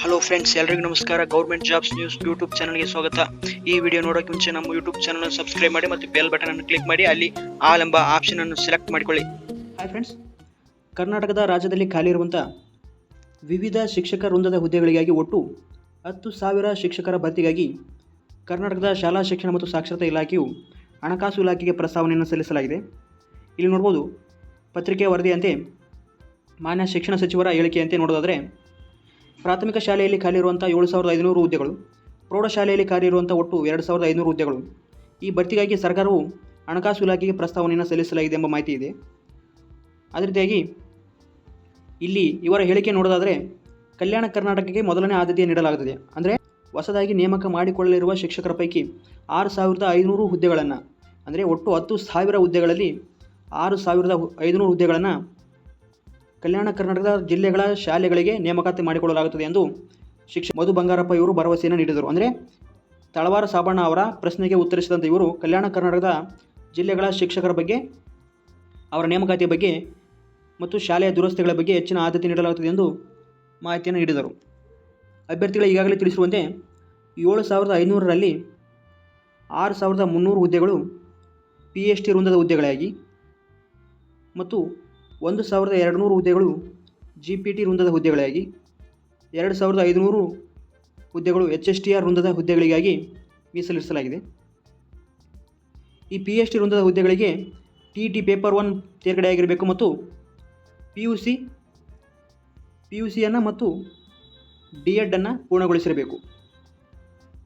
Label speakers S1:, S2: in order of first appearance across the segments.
S1: Hello friends ಎಲ್ರಿಗೂ ನಮಸ್ಕಾರ. Government jobs news YouTube ಚಾನಲ್ಗೆ ಸ್ವಾಗತ. ಈ ವಿಡಿಯೋ ನೋಡೋಕೆ ಮುಂಚೆ ನಮ್ಮ ಯೂಟ್ಯೂಬ್ ಚಾನಲ್ ಸಬ್ಸ್ಕ್ರೈಬ್ ಮಾಡಿ ಮತ್ತು ಬೆಲ್ ಬಟನ್ ಅನ್ನು ಕ್ಲಿಕ್ ಮಾಡಿ. ಅಲ್ಲಿ ಆಲ್ ಎಂಬ ಆಪ್ಷನ್ ಅನ್ನು ಸೆಲೆಕ್ಟ್ ಮಾಡಿಕೊಳ್ಳಿ. ಹಾಯ್ ಫ್ರೆಂಡ್ಸ್ ಕರ್ನಾಟಕದ ರಾಜ್ಯದಲ್ಲಿ ಖಾಲಿ ಇರುವಂಥ ವಿವಿಧ ಶಿಕ್ಷಕ ವೃಂದದ ಹುದ್ದೆಗಳಿಗಾಗಿ ಒಟ್ಟು ಹತ್ತು ಸಾವಿರ ಶಿಕ್ಷಕರ ಭರ್ತಿಗಾಗಿ ಕರ್ನಾಟಕದ ಶಾಲಾ ಶಿಕ್ಷಣ ಮತ್ತು ಸಾಕ್ಷರತಾ ಇಲಾಖೆಯು ಹಣಕಾಸು ಇಲಾಖೆಗೆ ಪ್ರಸ್ತಾವನೆಯನ್ನು ಸಲ್ಲಿಸಲಾಗಿದೆ. ಇಲ್ಲಿ ನೋಡ್ಬೋದು ಪತ್ರಿಕೆಯ ವರದಿಯಂತೆ ಮಾನ್ಯ ಶಿಕ್ಷಣ ಸಚಿವರ ಹೇಳಿಕೆಯಂತೆ ನೋಡೋದಾದರೆ ಪ್ರಾಥಮಿಕ ಶಾಲೆಯಲ್ಲಿ ಖಾಲಿ ಇರುವಂಥ ಏಳು ಸಾವಿರದ ಐದುನೂರು ಹುದ್ದೆಗಳು ಪ್ರೌಢಶಾಲೆಯಲ್ಲಿ ಖಾಲಿ ಇರುವಂಥ ಒಟ್ಟು ಎರಡು ಸಾವಿರದ ಐನೂರು ಹುದ್ದೆಗಳು. ಈ ಭರ್ತಿಗಾಗಿ ಸರ್ಕಾರವು ಹಣಕಾಸು ಇಲಾಖೆಗೆ ಪ್ರಸ್ತಾವನೆಯನ್ನು ಸಲ್ಲಿಸಲಾಗಿದೆ ಎಂಬ ಮಾಹಿತಿ ಇದೆ. ಅದೇ ಇಲ್ಲಿ ಇವರ ಹೇಳಿಕೆ ನೋಡೋದಾದರೆ ಕಲ್ಯಾಣ ಕರ್ನಾಟಕಕ್ಕೆ ಮೊದಲನೇ ಆದ್ಯತೆ ನೀಡಲಾಗುತ್ತದೆ. ಅಂದರೆ ಹೊಸದಾಗಿ ನೇಮಕ ಮಾಡಿಕೊಳ್ಳಲಿರುವ ಶಿಕ್ಷಕರ ಪೈಕಿ ಆರು ಸಾವಿರದ ಐದುನೂರು ಹುದ್ದೆಗಳನ್ನು, ಅಂದರೆ ಒಟ್ಟು ಹತ್ತು ಸಾವಿರ ಹುದ್ದೆಗಳಲ್ಲಿ ಆರು ಸಾವಿರದ ಐದುನೂರು ಹುದ್ದೆಗಳನ್ನು ಕಲ್ಯಾಣ ಕರ್ನಾಟಕದ ಜಿಲ್ಲೆಗಳ ಶಾಲೆಗಳಿಗೆ ನೇಮಕಾತಿ ಮಾಡಿಕೊಳ್ಳಲಾಗುತ್ತದೆ ಎಂದು ಶಿಕ್ಷ ಮಧು ಬಂಗಾರಪ್ಪ ಇವರು ಭರವಸೆಯನ್ನು ನೀಡಿದರು. ಅಂದರೆ ತಳವಾರ ಸಾಬಣ್ಣ ಅವರ ಪ್ರಶ್ನೆಗೆ ಉತ್ತರಿಸಿದಂತೆ ಇವರು ಕಲ್ಯಾಣ ಕರ್ನಾಟಕದ ಜಿಲ್ಲೆಗಳ ಶಿಕ್ಷಕರ ಬಗ್ಗೆ, ಅವರ ನೇಮಕಾತಿಯ ಬಗ್ಗೆ ಮತ್ತು ಶಾಲೆಯ ದುರಸ್ತಿಗಳ ಬಗ್ಗೆ ಹೆಚ್ಚಿನ ಆದ್ಯತೆ ನೀಡಲಾಗುತ್ತದೆ ಎಂದು ಮಾಹಿತಿಯನ್ನು ನೀಡಿದರು. ಅಭ್ಯರ್ಥಿಗಳು ಈಗಾಗಲೇ ತಿಳಿಸಿರುವಂತೆ ಏಳು ಸಾವಿರದ ಐನೂರರಲ್ಲಿ ಆರು ಸಾವಿರದ ಮುನ್ನೂರು ಹುದ್ದೆಗಳು ಪಿ ಎಚ್ ಟಿ ವೃಂದದ ಹುದ್ದೆಗಳಾಗಿ ಮತ್ತು ಒಂದು ಸಾವಿರದ ಎರಡು ನೂರು ಹುದ್ದೆಗಳು ಜಿ ಪಿ ಟಿ ವೃಂದದ ಹುದ್ದೆಗಳಾಗಿ, ಎರಡು ಸಾವಿರದ ಐದುನೂರು ಹುದ್ದೆಗಳು ಎಚ್ ಎಸ್ ಟಿ ಆರ್ ವೃಂದದ ಹುದ್ದೆಗಳಿಗಾಗಿ ಮೀಸಲಿರಿಸಲಾಗಿದೆ ಈ ಪಿ ಎಚ್ ಟಿ ವೃಂದದ ಹುದ್ದೆಗಳಿಗೆ ಟಿ ಟಿ ಪೇಪರ್ ಒನ್ ತೇರ್ಗಡೆಯಾಗಿರಬೇಕು ಮತ್ತು P U C P U ಸಿಯನ್ನು ಮತ್ತು ಡಿ ಎಡ್ಡನ್ನು ಪೂರ್ಣಗೊಳಿಸಿರಬೇಕು.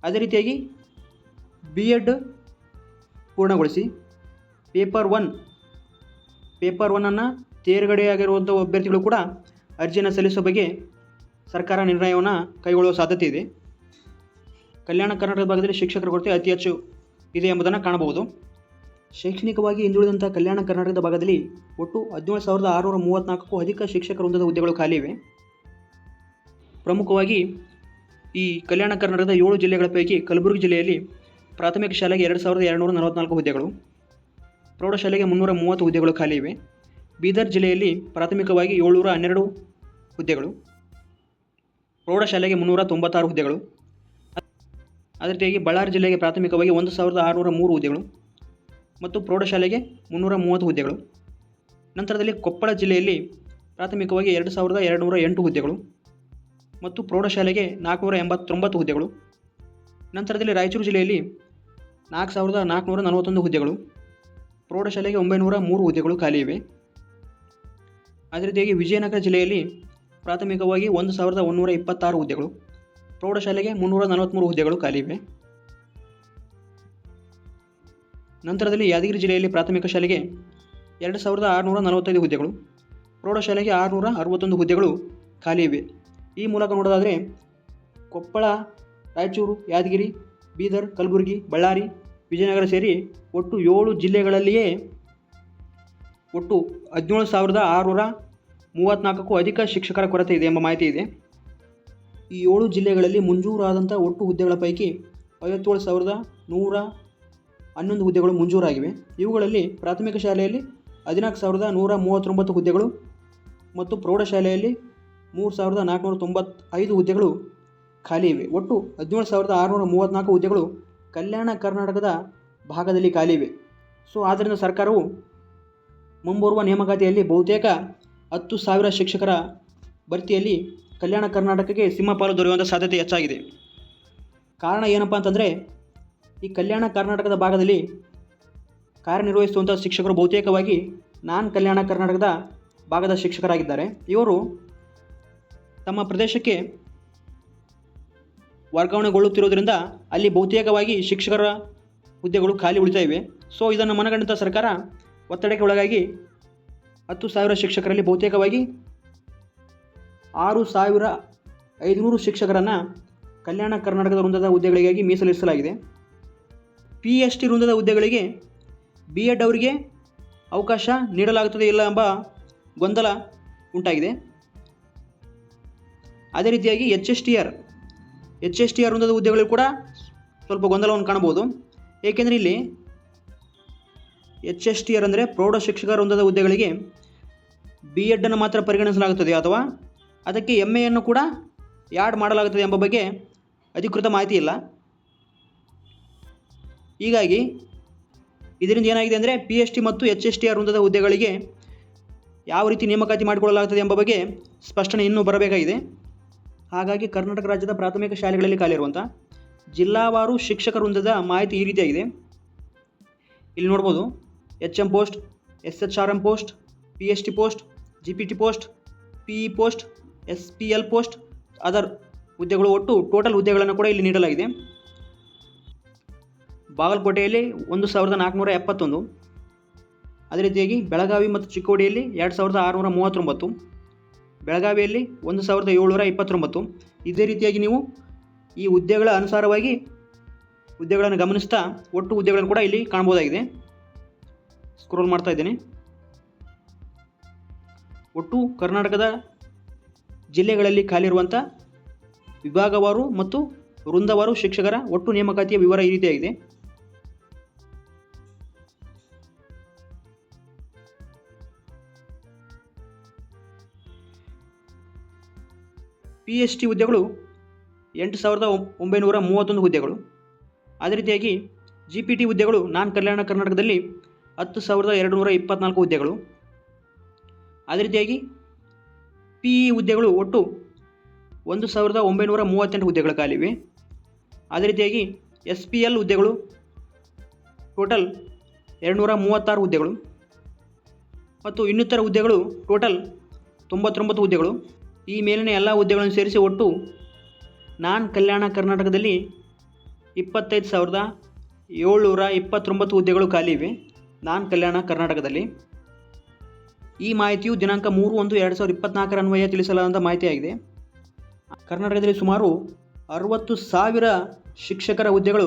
S1: ಅದೇ ರೀತಿಯಾಗಿ ಬಿ ಎಡ್ ಪೂರ್ಣಗೊಳಿಸಿ ಪೇಪರ್ ಒನ್ ಪೇಪರ್ ಒನ್ನನ್ನು ತೇರ್ಗಡೆಯಾಗಿರುವಂಥ ಅಭ್ಯರ್ಥಿಗಳು ಕೂಡ ಅರ್ಜಿಯನ್ನು ಸಲ್ಲಿಸುವ ಬಗ್ಗೆ ಸರ್ಕಾರ ನಿರ್ಣಯವನ್ನು ಕೈಗೊಳ್ಳುವ ಸಾಧ್ಯತೆ ಇದೆ. ಕಲ್ಯಾಣ ಕರ್ನಾಟಕದ ಭಾಗದಲ್ಲಿ ಶಿಕ್ಷಕರ ಕೊರತೆ ಅತಿ ಹೆಚ್ಚು ಇದೆ ಎಂಬುದನ್ನು ಕಾಣಬಹುದು. ಶೈಕ್ಷಣಿಕವಾಗಿ ಹಿಂದುಳಿದಂಥ ಕಲ್ಯಾಣ ಕರ್ನಾಟಕದ ಭಾಗದಲ್ಲಿ ಒಟ್ಟು ಹದಿನೇಳು ಸಾವಿರದ ಆರುನೂರ ಮೂವತ್ತ್ನಾಲ್ಕಕ್ಕೂ ಅಧಿಕ ಶಿಕ್ಷಕ ವೃಂದದ ಹುದ್ದೆಗಳು ಖಾಲಿ ಇವೆ. ಪ್ರಮುಖವಾಗಿ ಈ ಕಲ್ಯಾಣ ಕರ್ನಾಟಕದ ಏಳು ಜಿಲ್ಲೆಗಳ ಪೈಕಿ ಕಲಬುರಗಿ ಜಿಲ್ಲೆಯಲ್ಲಿ ಪ್ರಾಥಮಿಕ ಶಾಲೆಗೆ ಎರಡು ಸಾವಿರದ ಎರಡುನೂರ ನಲವತ್ತ್ನಾಲ್ಕು ಹುದ್ದೆಗಳು, ಪ್ರೌಢಶಾಲೆಗೆ ಮುನ್ನೂರ ಮೂವತ್ತು ಹುದ್ದೆಗಳು ಖಾಲಿ ಇವೆ. ಬೀದರ್ ಜಿಲ್ಲೆಯಲ್ಲಿ ಪ್ರಾಥಮಿಕವಾಗಿ ಏಳ್ನೂರ ಹನ್ನೆರಡು ಹುದ್ದೆಗಳು, ಪ್ರೌಢಶಾಲೆಗೆ ಮುನ್ನೂರ ತೊಂಬತ್ತಾರು ಹುದ್ದೆಗಳು ಅದೇ ರೀತಿಯಾಗಿ ಬಳ್ಳಾರಿ ಜಿಲ್ಲೆಗೆ ಪ್ರಾಥಮಿಕವಾಗಿ ಒಂದು ಸಾವಿರದ ಆರುನೂರ ಮೂರು ಹುದ್ದೆಗಳು ಮತ್ತು ಪ್ರೌಢಶಾಲೆಗೆ ಮುನ್ನೂರ ಮೂವತ್ತು ಹುದ್ದೆಗಳು. ನಂತರದಲ್ಲಿ ಕೊಪ್ಪಳ ಜಿಲ್ಲೆಯಲ್ಲಿ ಪ್ರಾಥಮಿಕವಾಗಿ ಎರಡು ಸಾವಿರದ ಎರಡುನೂರ ಎಂಟು ಹುದ್ದೆಗಳು ಮತ್ತು ಪ್ರೌಢಶಾಲೆಗೆ ನಾಲ್ಕುನೂರ ಎಂಬತ್ತೊಂಬತ್ತು ಹುದ್ದೆಗಳು. ನಂತರದಲ್ಲಿ ರಾಯಚೂರು ಜಿಲ್ಲೆಯಲ್ಲಿ ನಾಲ್ಕು ಸಾವಿರದ ನಾಲ್ಕುನೂರ ನಲವತ್ತೊಂದು ಹುದ್ದೆಗಳು, ಪ್ರೌಢಶಾಲೆಗೆ ಒಂಬೈನೂರ ಮೂರು ಹುದ್ದೆಗಳು ಖಾಲಿ ಇವೆ. ಅದೇ ರೀತಿಯಾಗಿ ವಿಜಯನಗರ ಜಿಲ್ಲೆಯಲ್ಲಿ ಪ್ರಾಥಮಿಕವಾಗಿ ಒಂದು ಸಾವಿರದ ಒಂದೂರ ಇಪ್ಪತ್ತಾರು ಹುದ್ದೆಗಳು, ಪ್ರೌಢಶಾಲೆಗೆ ಮುನ್ನೂರ ನಲವತ್ತ್ಮೂರು ಹುದ್ದೆಗಳು ಖಾಲಿ ಇವೆ ನಂತರದಲ್ಲಿ ಯಾದಗಿರಿ ಜಿಲ್ಲೆಯಲ್ಲಿ ಪ್ರಾಥಮಿಕ ಶಾಲೆಗೆ ಎರಡು ಸಾವಿರದ ಆರುನೂರ ನಲವತ್ತೈದು ಹುದ್ದೆಗಳು, ಪ್ರೌಢಶಾಲೆಗೆ ಆರುನೂರ ಅರವತ್ತೊಂದು ಹುದ್ದೆಗಳು ಖಾಲಿ ಇವೆ ಈ ಮೂಲಕ ನೋಡೋದಾದರೆ ಕೊಪ್ಪಳ, ರಾಯಚೂರು, ಯಾದಗಿರಿ, ಬೀದರ್, ಕಲಬುರಗಿ, ಬಳ್ಳಾರಿ, ವಿಜಯನಗರ ಸೇರಿ ಒಟ್ಟು ಏಳು ಜಿಲ್ಲೆಗಳಲ್ಲಿಯೇ ಒಟ್ಟು ಹದಿನೇಳು ಸಾವಿರದ ಆರುನೂರ ಮೂವತ್ತ್ನಾಲ್ಕಕ್ಕೂ ಅಧಿಕ ಶಿಕ್ಷಕರ ಕೊರತೆ ಇದೆ ಎಂಬ ಮಾಹಿತಿ ಇದೆ. ಈ ಏಳು ಜಿಲ್ಲೆಗಳಲ್ಲಿ ಮಂಜೂರಾದಂಥ ಒಟ್ಟು ಹುದ್ದೆಗಳ ಪೈಕಿ ಐವತ್ತೇಳು ಸಾವಿರದ ನೂರ ಹನ್ನೊಂದು ಹುದ್ದೆಗಳು ಮಂಜೂರಾಗಿವೆ. ಇವುಗಳಲ್ಲಿ ಪ್ರಾಥಮಿಕ ಶಾಲೆಯಲ್ಲಿ ಹದಿನಾಲ್ಕು ಸಾವಿರದ ನೂರ ಮೂವತ್ತೊಂಬತ್ತು ಹುದ್ದೆಗಳು ಮತ್ತು ಪ್ರೌಢಶಾಲೆಯಲ್ಲಿ ಮೂರು ಸಾವಿರದ ನಾಲ್ಕುನೂರ ತೊಂಬತ್ತೈದು ಹುದ್ದೆಗಳು ಖಾಲಿ ಇವೆ. ಒಟ್ಟು ಹದಿನೇಳು ಸಾವಿರದ ಆರುನೂರ ಮೂವತ್ತ್ನಾಲ್ಕು ಹುದ್ದೆಗಳು ಕಲ್ಯಾಣ ಕರ್ನಾಟಕದ ಭಾಗದಲ್ಲಿ ಖಾಲಿ ಇವೆ. ಸೊ, ಆದ್ದರಿಂದ ಸರ್ಕಾರವು ಮುಂಬರುವ ನೇಮಕಾತಿಯಲ್ಲಿ ಬಹುತೇಕ ಹತ್ತು ಸಾವಿರ ಶಿಕ್ಷಕರ ಭರ್ತಿಯಲ್ಲಿ ಕಲ್ಯಾಣ ಕರ್ನಾಟಕಕ್ಕೆ ಸಿಂಹಪಾಲು ದೊರೆಯುವಂಥ ಸಾಧ್ಯತೆ ಹೆಚ್ಚಾಗಿದೆ. ಕಾರಣ ಏನಪ್ಪ ಅಂತಂದರೆ, ಈ ಕಲ್ಯಾಣ ಕರ್ನಾಟಕದ ಭಾಗದಲ್ಲಿ ಕಾರ್ಯನಿರ್ವಹಿಸುವಂಥ ಶಿಕ್ಷಕರು ಬಹುತೇಕವಾಗಿ ನಾನ್ ಕಲ್ಯಾಣ ಕರ್ನಾಟಕದ ಭಾಗದ ಶಿಕ್ಷಕರಾಗಿದ್ದಾರೆ. ಇವರು ತಮ್ಮ ಪ್ರದೇಶಕ್ಕೆ ವರ್ಗಾವಣೆಗೊಳ್ಳುತ್ತಿರುವುದರಿಂದ ಅಲ್ಲಿ ಬಹುತೇಕವಾಗಿ ಶಿಕ್ಷಕರ ಹುದ್ದೆಗಳು ಖಾಲಿ ಉಳಿತಾ ಇವೆ ಸೊ ಇದನ್ನು ಮನಗಂಡಂಥ ಸರ್ಕಾರ ಒತ್ತಡಕ್ಕೆ ಒಳಗಾಗಿ ಹತ್ತು ಸಾವಿರ ಶಿಕ್ಷಕರಲ್ಲಿ ಬಹುತೇಕವಾಗಿ ಆರು ಸಾವಿರ ಐದುನೂರು ಶಿಕ್ಷಕರನ್ನು ಕಲ್ಯಾಣ ಕರ್ನಾಟಕದ ವೃಂದದ ಹುದ್ದೆಗಳಿಗಾಗಿ ಮೀಸಲಿರಿಸಲಾಗಿದೆ. ಪಿ ಎಚ್ ಟಿ ವೃಂದದ ಹುದ್ದೆಗಳಿಗೆ ಬಿ ಎಡ್ ಅವರಿಗೆ ಅವಕಾಶ ನೀಡಲಾಗುತ್ತದೆ ಇಲ್ಲ ಎಂಬ ಗೊಂದಲ ಉಂಟಾಗಿದೆ. ಅದೇ ರೀತಿಯಾಗಿ H S T R H S T R ವೃಂದದ ಹುದ್ದೆಗಳು ಕೂಡ ಸ್ವಲ್ಪ ಗೊಂದಲವನ್ನು ಕಾಣಬಹುದು. ಏಕೆಂದರೆ ಇಲ್ಲಿ ಎಚ್ ಎಸ್ ಟಿ ಆರ್ ಅಂದರೆ ಪ್ರೌಢ ಶಿಕ್ಷಕರ ವೃಂದದ ಹುದ್ದೆಗಳಿಗೆ ಬಿ ಎಡ್ಡನ್ನು ಮಾತ್ರ ಪರಿಗಣಿಸಲಾಗುತ್ತದೆ ಅಥವಾ ಅದಕ್ಕೆ ಎಂ ಎಯನ್ನು ಕೂಡ ಯಾಡ್ ಮಾಡಲಾಗುತ್ತದೆ ಎಂಬ ಬಗ್ಗೆ ಅಧಿಕೃತ ಮಾಹಿತಿ ಇಲ್ಲ. ಹೀಗಾಗಿ ಇದರಿಂದ ಏನಾಗಿದೆ ಅಂದರೆ ಪಿ ಎಚ್ ಟಿ ಮತ್ತು ಎಚ್ ಎಸ್ ಟಿ ಆರ್ ವೃಂದದ ಹುದ್ದೆಗಳಿಗೆ ಯಾವ ರೀತಿ ನೇಮಕಾತಿ ಮಾಡಿಕೊಳ್ಳಲಾಗುತ್ತದೆ ಎಂಬ ಬಗ್ಗೆ ಸ್ಪಷ್ಟನೆ ಇನ್ನೂ ಬರಬೇಕಾಗಿದೆ. ಹಾಗಾಗಿ ಕರ್ನಾಟಕ ರಾಜ್ಯದ ಪ್ರಾಥಮಿಕ ಶಾಲೆಗಳಲ್ಲಿ ಕಾಲಿರುವಂಥ ಜಿಲ್ಲಾವಾರು ಶಿಕ್ಷಕ ವೃಂದದ ಮಾಹಿತಿ ಈ ರೀತಿಯಾಗಿದೆ. ಇಲ್ಲಿ ನೋಡ್ಬೋದು. H M post S H R M post P H T post G P T post P E post S P L post other ಹುದ್ದೆಗಳು ಒಟ್ಟು ಟೋಟಲ್ ಹುದ್ದೆಗಳನ್ನು ಕೂಡ ಇಲ್ಲಿ ನೀಡಲಾಗಿದೆ. ಬಾಗಲಕೋಟೆಯಲ್ಲಿ ಒಂದು ಸಾವಿರದ ನಾಲ್ಕುನೂರ ಎಪ್ಪತ್ತೊಂದು. ಅದೇ ರೀತಿಯಾಗಿ ಬೆಳಗಾವಿ ಮತ್ತು ಚಿಕ್ಕೋಡಿಯಲ್ಲಿ ಎರಡು ಸಾವಿರದ ಆರುನೂರ ಮೂವತ್ತೊಂಬತ್ತು. ಬೆಳಗಾವಿಯಲ್ಲಿ ಒಂದು ಸಾವಿರದ ಏಳ್ನೂರ ಇಪ್ಪತ್ತೊಂಬತ್ತು. ಇದೇ ರೀತಿಯಾಗಿ ನೀವು ಈ ಹುದ್ದೆಗಳ ಅನುಸಾರವಾಗಿ ಹುದ್ದೆಗಳನ್ನು ಗಮನಿಸ್ತಾ ಒಟ್ಟು ಹುದ್ದೆಗಳನ್ನು ಕೂಡ ಇಲ್ಲಿ ಕಾಣ್ಬೋದಾಗಿದೆ ಸ್ಕ್ರೋಲ್ ಮಾಡ್ತಾ ಇದ್ದೀನಿ. ಒಟ್ಟು ಕರ್ನಾಟಕದ ಜಿಲ್ಲೆಗಳಲ್ಲಿ ಖಾಲಿರುವಂಥ ವಿಭಾಗವಾರು ಮತ್ತು ವೃಂದವಾರು ಶಿಕ್ಷಕರ ಒಟ್ಟು ನೇಮಕಾತಿಯ ವಿವರ ಈ ರೀತಿಯಾಗಿದೆ. ಪಿ ಎಚ್ ಟಿ ಹುದ್ದೆಗಳು ಎಂಟು ಸಾವಿರದ ಒಂಬೈನೂರ ಮೂವತ್ತೊಂದು ಹುದ್ದೆಗಳು. ಅದೇ ರೀತಿಯಾಗಿ ಜಿ ಪಿ ಟಿ ಹುದ್ದೆಗಳು ನಾನ್ ಕಲ್ಯಾಣ ಕರ್ನಾಟಕದಲ್ಲಿ ಹತ್ತು ಸಾವಿರದ ಎರಡು ನೂರ ಇಪ್ಪತ್ನಾಲ್ಕು ಹುದ್ದೆಗಳು. ಅದೇ ರೀತಿಯಾಗಿ ಪಿ ಇ ಹುದ್ದೆಗಳು ಒಟ್ಟು ಒಂದು ಸಾವಿರದ ಒಂಬೈನೂರ ಮೂವತ್ತೆಂಟು ಹುದ್ದೆಗಳು ಖಾಲಿವೆ. ಅದೇ ರೀತಿಯಾಗಿ ಎಸ್ ಪಿ ಎಲ್ ಹುದ್ದೆಗಳು ಟೋಟಲ್ ಎರಡುನೂರ ಮೂವತ್ತಾರು ಹುದ್ದೆಗಳು. ಮತ್ತು ಇನ್ನಿತರ ಹುದ್ದೆಗಳು ಟೋಟಲ್ ತೊಂಬತ್ತೊಂಬತ್ತು ಹುದ್ದೆಗಳು. ಈ ಮೇಲಿನ ಎಲ್ಲ ಹುದ್ದೆಗಳನ್ನು ಸೇರಿಸಿ ಒಟ್ಟು ನಾನ್ ಕಲ್ಯಾಣ ಕರ್ನಾಟಕದಲ್ಲಿ ಇಪ್ಪತ್ತೈದು ಸಾವಿರದ ಏಳ್ನೂರ ಇಪ್ಪತ್ತೊಂಬತ್ತು ಹುದ್ದೆಗಳು ಖಾಲಿ ಇವೆ ನಾನ್ ಕಲ್ಯಾಣ ಕರ್ನಾಟಕದಲ್ಲಿ. ಈ ಮಾಹಿತಿಯು ದಿನಾಂಕ ಮೂರು ಒಂದು ಎರಡು ಸಾವಿರದ ಇಪ್ಪತ್ನಾಲ್ಕರ ಅನ್ವಯ ತಿಳಿಸಲಾದಂಥ ಮಾಹಿತಿಯಾಗಿದೆ. ಕರ್ನಾಟಕದಲ್ಲಿ ಸುಮಾರು ಅರವತ್ತು ಸಾವಿರ ಶಿಕ್ಷಕರ ಹುದ್ದೆಗಳು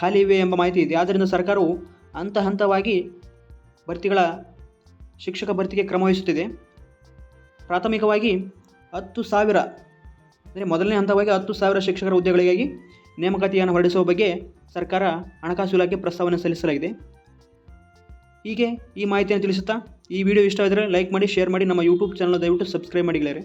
S1: ಖಾಲಿ ಇವೆ ಎಂಬ ಮಾಹಿತಿ ಇದೆ. ಆದ್ದರಿಂದ ಸರ್ಕಾರವು ಹಂತ ಹಂತವಾಗಿ ಭರ್ತಿಗಳ ಶಿಕ್ಷಕ ಭರ್ತಿಗೆ ಕ್ರಮವಹಿಸುತ್ತಿದೆ ಪ್ರಾಥಮಿಕವಾಗಿ ಹತ್ತು ಸಾವಿರ, ಅಂದರೆ ಮೊದಲನೇ ಹಂತವಾಗಿ ಹತ್ತು ಸಾವಿರ ಶಿಕ್ಷಕರ ಹುದ್ದೆಗಳಿಗಾಗಿ ನೇಮಕಾತಿಯನ್ನು ಹೊರಡಿಸುವ ಬಗ್ಗೆ ಸರ್ಕಾರ ಹಣಕಾಸು ಇಲಾಖೆ ಪ್ರಸ್ತಾವನೆ ಸಲ್ಲಿಸಲಾಗಿದೆ. ಹೀಗೆ ಈ ಮಾಹಿತಿಯನ್ನು ತಿಳಿಸುತ್ತಾ ಈ ವಿಡಿಯೋ ಇಷ್ಟ ಆದರೆ ಲೈಕ್ ಮಾಡಿ ಶೇರ್ ಮಾಡಿ ನಮ್ಮ ಯೂಟ್ಯೂಬ್ ಚಾನಲ್ ದಯವಿಟ್ಟು ಸಬ್ಸ್ಕ್ರೈಬ್ ಮಾಡಿ ಗೆಳೆಯರೆ